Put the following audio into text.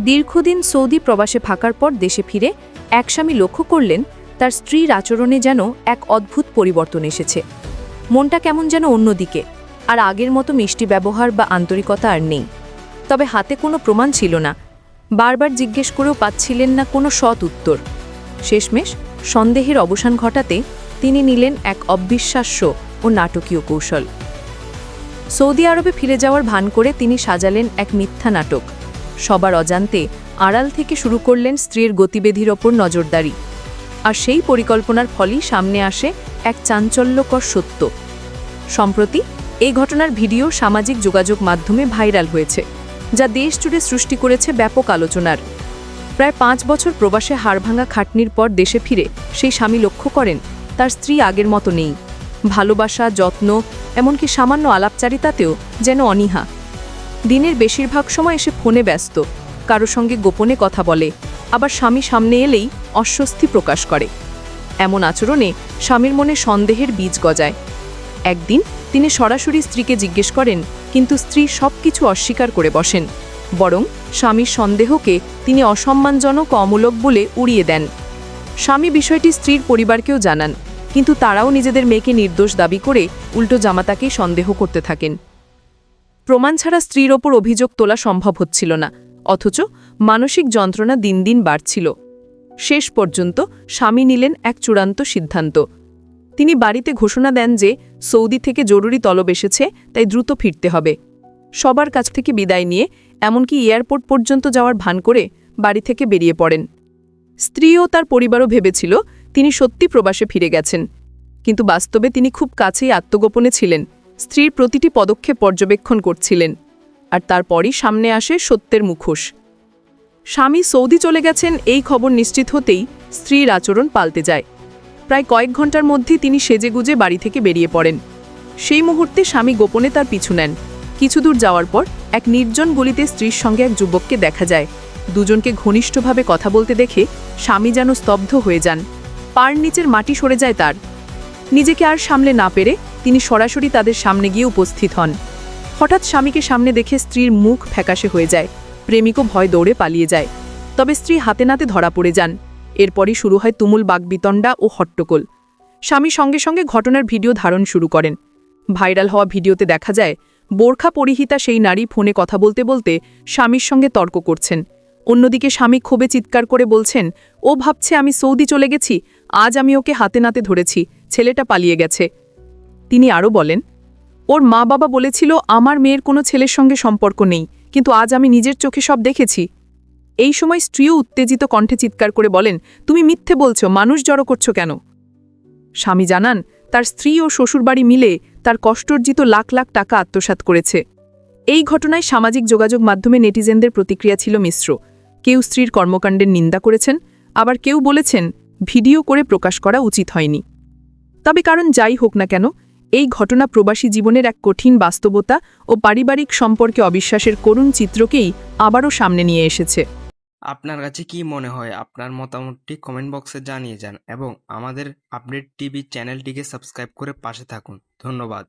দীর্ঘদিন সৌদি প্রবাসে থাকার পর দেশে ফিরে এক স্বামী লক্ষ্য করলেন, তার স্ত্রীর আচরণে যেন এক অদ্ভুত পরিবর্তন এসেছে। মনটা কেমন যেন অন্যদিকে, আর আগের মতো মিষ্টি ব্যবহার বা আন্তরিকতা আর নেই। তবে হাতে কোনো প্রমাণ ছিল না। বারবার জিজ্ঞেস করেও পাচ্ছিলেন না কোনো সৎ উত্তর। শেষমেশ সন্দেহের অবসান ঘটাতে তিনি নিলেন এক অবিশ্বাস্য ও নাটকীয় কৌশল। সৌদি আরবে ফিরে যাওয়ার ভান করে তিনি সাজালেন এক মিথ্যা নাটক। সবার অজান্তে আড়াল থেকে শুরু করলেন স্ত্রীর গতিবিধির ওপর নজরদারি। আর সেই পরিকল্পনার ফলই সামনে আসে এক চাঞ্চল্যকর সত্য। সম্প্রতি এই ঘটনার ভিডিও সামাজিক যোগাযোগ মাধ্যমে ভাইরাল হয়েছে, যা দেশ জুড়ে সৃষ্টি করেছে ব্যাপক আলোচনার। প্রায় পাঁচ বছর প্রবাসে হাড়ভাঙা খাটনির পর দেশে ফিরে সেই স্বামী লক্ষ্য করেন, তার স্ত্রী আগের মতো নেই। ভালোবাসা, যত্ন, এমনকি সামান্য আলাপচারিতাতেও যেন অনীহা। দিনের বেশিরভাগ সময় এসে ফোনে ব্যস্ত, কারও সঙ্গে গোপনে কথা বলে, আবার স্বামী সামনে এলেই অস্বস্তি প্রকাশ করে। এমন আচরণে স্বামীর মনে সন্দেহের বীজ গজায়। একদিন তিনি সরাসরি স্ত্রীকে জিজ্ঞেস করেন, কিন্তু স্ত্রী সব কিছু অস্বীকার করে বসেন, বরং স্বামীর সন্দেহকে তিনি অসম্মানজনক অমূলক বলে উড়িয়ে দেন। স্বামী বিষয়টি স্ত্রীর পরিবারকেও জানান, কিন্তু তারাও নিজেদের মেয়েকে নির্দোষ দাবি করে উল্টো জামাতাকেই সন্দেহ করতে থাকেন। প্রমাণ ছাড়া স্ত্রীর ওপর অভিযোগ তোলা সম্ভব হচ্ছিল না, অথচ মানসিক যন্ত্রণা দিন দিন বাড়ছিল। শেষ পর্যন্ত স্বামী নিলেন এক চূড়ান্ত সিদ্ধান্ত। তিনি বাড়িতে ঘোষণা দেন যে সৌদি থেকে জরুরি তলব এসেছে, তাই দ্রুত ফিরতে হবে। সবার কাছ থেকে বিদায় নিয়ে, এমনকি এয়ারপোর্ট পর্যন্ত যাওয়ার ভান করে বাড়ি থেকে বেরিয়ে পড়েন। স্ত্রী ও তার পরিবারও ভেবেছিল তিনি সত্যি প্রবাসে ফিরে গেছেন। কিন্তু বাস্তবে তিনি খুব কাছেই আত্মগোপনে ছিলেন। স্ত্রীর প্রতিটি পদক্ষেপ পর্যবেক্ষণ করছিলেন, আর তারপরই সামনে আসে সত্যের মুখোশ। স্বামী সৌদি চলে গেছেন এই খবর নিশ্চিত হতেই স্ত্রীর আচরণ পাল্টে যায়। প্রায় কয়েক ঘণ্টার মধ্যে তিনি সেজেগুজে বাড়ি থেকে বেরিয়ে পড়েন। সেই মুহূর্তে স্বামী গোপনে তার পিছু নেন। কিছু দূর যাওয়ার পর এক নির্জন গলিতে স্ত্রীর সঙ্গে এক যুবককে দেখা যায়। দুজনকে ঘনিষ্ঠভাবে কথা বলতে দেখে স্বামী যেন স্তব্ধ হয়ে যান। পার নিচের মাটি সরে যায় তার। নিজেকে আর সামলে না পেরে তিনি সরাসরি তাদের সামনে গিয়ে উপস্থিত হন। হঠাৎ স্বামীকে সামনে দেখে স্ত্রীর মুখ ফ্যাকাশে হয়ে যায়। প্রেমিকও ভয় দৌড়ে পালিয়ে যায়। তবে স্ত্রী হাতে নাতে ধরা পড়ে যান। এরপরই শুরু হয় তুমুল বাগবিতণ্ডা ও হট্টকোল স্বামী সঙ্গে সঙ্গে ঘটনার ভিডিও ধারণ শুরু করেন। ভাইরাল হওয়া ভিডিওতে দেখা যায়, বোরখা পরিহিতা সেই নারী ফোনে কথা বলতে বলতে স্বামীর সঙ্গে তর্ক করছেন। অন্যদিকে স্বামী ক্ষোভে চিৎকার করে বলছেন, ও ভাবছে আমি সৌদি চলে গেছি, আজ আমি ওকে হাতে নাতে ধরেছি, ছেলেটা পালিয়ে গেছে। তিনি আরও বলেন, ওর মা বাবা বলেছিল আমার মেয়ের কোনো ছেলের সঙ্গে সম্পর্ক নেই, কিন্তু আজ আমি নিজের চোখে সব দেখেছি। এই সময় স্ত্রীও উত্তেজিত কণ্ঠে চিৎকার করে বলেন, তুমি মিথ্যে বলছো, মানুষ জড়ো করছ কেন? স্বামী জানান, তার স্ত্রী ও শ্বশুরবাড়ি মিলে তার কষ্টর্জিত লাখ লাখ টাকা আত্মসাৎ করেছে। এই ঘটনায় সামাজিক যোগাযোগ মাধ্যমে নেটিজেনদের প্রতিক্রিয়া ছিল মিশ্র। কেউ স্ত্রীর কর্মকাণ্ডের নিন্দা করেছেন, আবার কেউ বলেছেন, ভিডিও করে প্রকাশ করা উচিত হয়নি। তবে কারণ যাই হোক না কেন এই ঘটনা প্রবাসী জীবনের এক কঠিন বাস্তবতা ও পারিবারিক সম্পর্কে অবিশ্বাসের করুণ চিত্রকেই আবারও সামনে নিয়ে এসেছে। আপনার কাছে কি মনে হয়? আপনার মতামতটি কমেন্ট বক্সে জানিয়ে যান এবং আমাদের আপডেট টিভি চ্যানেলটিকে সাবস্ক্রাইব করে পাশে থাকুন। ধন্যবাদ।